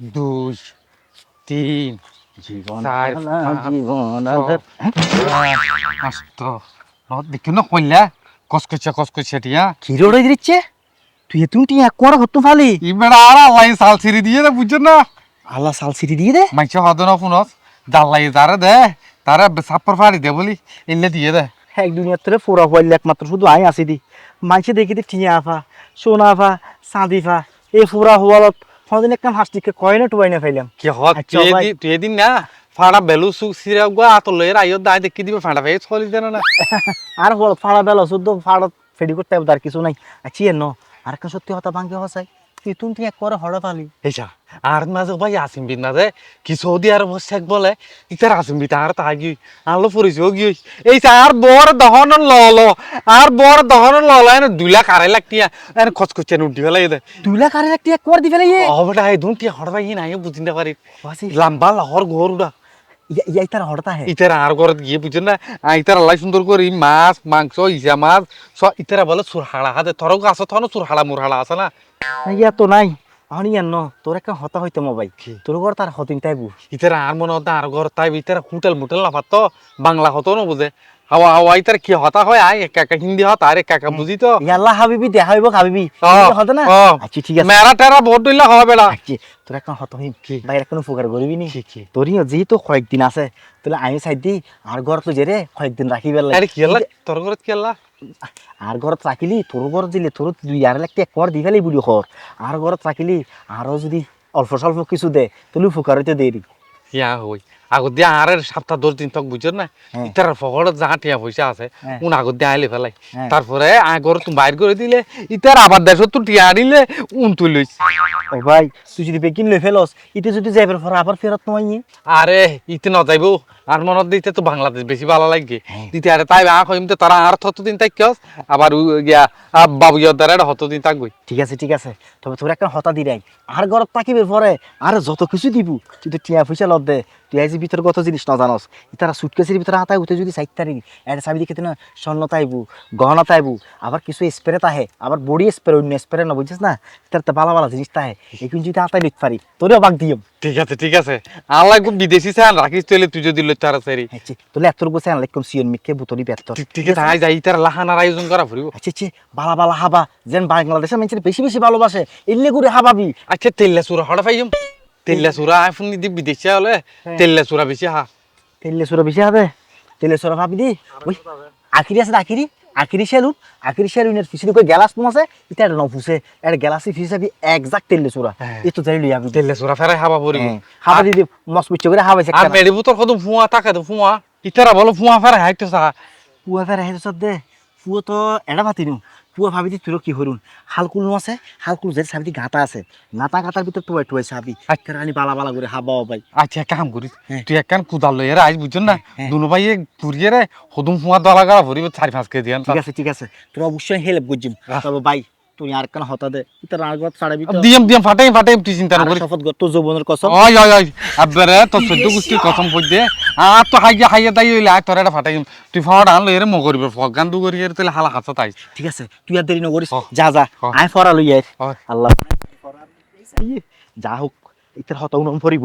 দুই তিন জীবন চার, পাঁচ, জীবন আধার। দেখি না কইলা। কসকইছে কসকইছে টিয়া। কি রে দিচ্ছে তুই তুমি টিয়া কোয়ার হতো ফালি? ইমেরা আর আল্লাহ সাল ছিড়ি দিয়ে দে বুঝছেন না? আল্লাহ সাল সিটি দিয়ে দে? মাইছে হদ না ফোনত দাল্লাই যারে দে তারা সাপ্পর ফাড়ি দে বলি এলে দিয়ে দে। এক দুনিয়ার তোরে ফোরা হইলে একমাত্র শুধু আই আসি দি মাইছে দেখি দি টিয়া আফা সোনা আফা চাঁদি ফা এই ফোরা হওয়ালত হদিন একদম হাসটিকে টুবাই না ফাইলাম কি হক আচ্ছা, তুই। এদিন না ফাড়া বেলু সুখ সিরা গো আতলে আইও দাই দেখি দিবে ফাড়া ভাই চলি দেন না। আর হল ফাড়া বেলু শুদ্ধ ফাড়া ফেডি করতে আর কিছু নাই। আছি এর ন আর একটা সত্যি কথা ভাঙ্গে হসাই তুই তুমি টিয়া করে হড় ফালি এইসা আর মাঝে ভাই আসিম বিন মাঝে কি সৌদি আরব শেখ বলে ইতার আসিম বিন আর তা গি আলো পরিছে ও গি। এই আর বড় দহন লল আর বড় দহন লল এনে দুই লাখ আড়াই লাখ টিয়া এনে খচ খচ চেন উঠি ফেলাই দে তুই লাখ আর টিয়া কর দি ফেলে ইয়ে অবটা এই দুন টিয়া হড় ভাই নাই বুঝিন পারি লাম্বা লহর ঘর উড়া হড়তা হে। ইতার আর ঘরত গিয়ে বুঝছেন না আ, ইতার সুন্দর করি মাছ মাংস ইসা মাছ সব ইতারা বলে সুরহাড়া হাতে থর গাছ থর সুরহাড়া মুরহাড়া আছে না? ইয়া তো নাই। ন তোর একটা হতা হইতে মোবাইল কি? তোর ঘর তার হতিন তাইবু। ইতারা আর মনে হতা আর ঘর ইতারা হোটেল মোটেল না পারতো বাংলা হতো না বুঝে। হাওয়া হাওয়া ইতার কি হতা হয়? আয় একা একা হিন্দি হতা আর একা বুঝি তো। ইয়াল্লা হাবিবি দেখা হইব হাবিবি। হতে না? আচ্ছা ঠিক আছে। মেরা টেরা ভোট দিলে হবে বেড়া আচ্ছা তোর একটা হত হইম কি? বাইরে কোনো উপকার করবি নি? তোরই যেহেতু কয়েকদিন আছে তাহলে আমি চাই দি আর ঘর তো যে রে কয়েকদিন রাখি বেলা আরে কি আল্লাহ তোর ঘরত কি আল্লাহ আর ঘরত রাখিলি তোর ঘর দিলে তোর দুই আর টাকা কর দি ফেলি বুলি কর আর ঘরত রাখিলি আরও যদি অল্প স্বল্প কিছু দে তাহলে উপকার হইতে দেরি ইয়া হই আগত দিয়া আর সপ্তাহ দশ দিন তক বুঝছেন না? হ্যাঁ। ইতার ফকড়ত যা টিয়া পয়সা আছে হ্যাঁ। উন আগত দিয়া আইলে ফেলাই হ্যাঁ। তারপরে আগর তুমি বাইর করে দিলে ইতার আবার দেশ তো টিয়া আনিলে উন তুই লইস ও ভাই তুই যদি বেকিন লই ফেলস ইতে যদি যাইবার পর আবার ফেরত নয় আরে ইতে ন যাইব আর মনত দিতে তো বাংলাদেশ বেশি ভালো লাগে। হ্যাঁ। দিতে আরে তাই আ কইম তো তারা আর তত দিন তাই কিয়স আবার গিয়া আ, বাবু ইয়ার হতদিন থাকবই ঠিক আছে ঠিক আছে। তবে তোর একটা হতা দি রাই আর ঘরত থাকিবে পরে আর যত কিছু দিব তুই তো টিয়া পয়সা লদ দে। তুই ভিতর কত জিনিস ন জানস? ইতারা সুটকেসের ভিতরে হাতায় উঠে যদি চাইতে পারি এটা চাবি দেখে না স্বর্ণ তাইবু গহনা তাইবু আবার কিছু স্প্রে তাহে আবার বডি স্প্রে অন্য স্প্রে না বুঝছিস না? তার তো ভালো ভালো জিনিস তাহে এখন যদি হাতায় লিখতে পারি তোরেও বাগ দিম ঠিক আছে ঠিক আছে। আল্লাহ একটু বিদেশি চান রাখিস তুই তুই যদি লই তারা সারি আচ্ছা তোলে এত রকম গোছে আনলাইকম সিয়ন মিকে বুতরি বেতর ঠিক- আছে আই যাই তার লাহানার আয়োজন করা ফুরিব। আচ্ছা আচ্ছা বালা বালা হাবা যেন বাংলাদেশের মানুষের বেশি বেশি ভালোবাসে এলে করে হাবাবি। আচ্ছা তেল্লা চূড়া হড়া পাইম তেল্লা চূড়া আইফোন দি বিদেশি হলে। তেল্লা চূড়া বেশি হা তেলে সুরা বেশি হবে তেলে সুরা ভাবি দি। ওই আখিরি আছে আখিরি আখিরি সেলুন আখিরি সেলুনের পিছনে কই গ্যালাস পুম আছে। এটা ন ফুসে এর গ্যালাসি ফিস হবে একজাক্ট তেলে সুরা হ্যাঁ। এই তো লই আবি তেল্লা চূড়া ফেরাই হাবা পড়িব হাবা দিদি মস পুচ্ছ করে হাবাইছে আর মেরি বুতর কত ফুয়া টাকা দে ফুয়া ইতারা বলো ফুয়া ফেরাই হাইতে সা পুয়া ফেরা হেদ সদ দে। পুয়া তো এড়া ভাতি নু পুয়া ভাবি তুই কি হরুন হালকুল আছে হালকুল যে সাবি গাতা আছে। গাতা গাতার ভিতর তো একটু সাবি আজকে রানি বালা বালা করে হাবা ভাই আচ্ছা কাম হ্যাঁ। তুই এক কান কুদাল লই এরা আইস বুঝছেন না। দুনো ভাই ঘুরিয়ে রে হদুম ফুয়া দলা গাড়া ভরিব চারি পাঁচ কেজি ঠিক আছে ঠিক আছে। তোর অবশ্যই হেল্প করছিম। তবে ভাই তুই আর কেন হতা দে। তোর আর গত ছাড়াবি তো দিয়াম দিয়াম ফাটাই ফাটাই তুই চিন্তা করিস শপথ কর তোর যৌবনের কসম ওই ওই ওই আব্বারে তো সহ্য গুষ্টি কসম পড় দে। আর তো হাইয়া হাইয়া তাই হইলে আয় তোর এটা ফাটাই তুই ফাওয়াটা আনলো এর মগরিব ফগান দু করি এর তাহলে হালা তাই। ঠিক আছে তুই আর দেরি নকরিস যা যা হ। আয় ফরা লই আয়। আল্লাহ। যা হোক ইতার হতা উনম ফরিব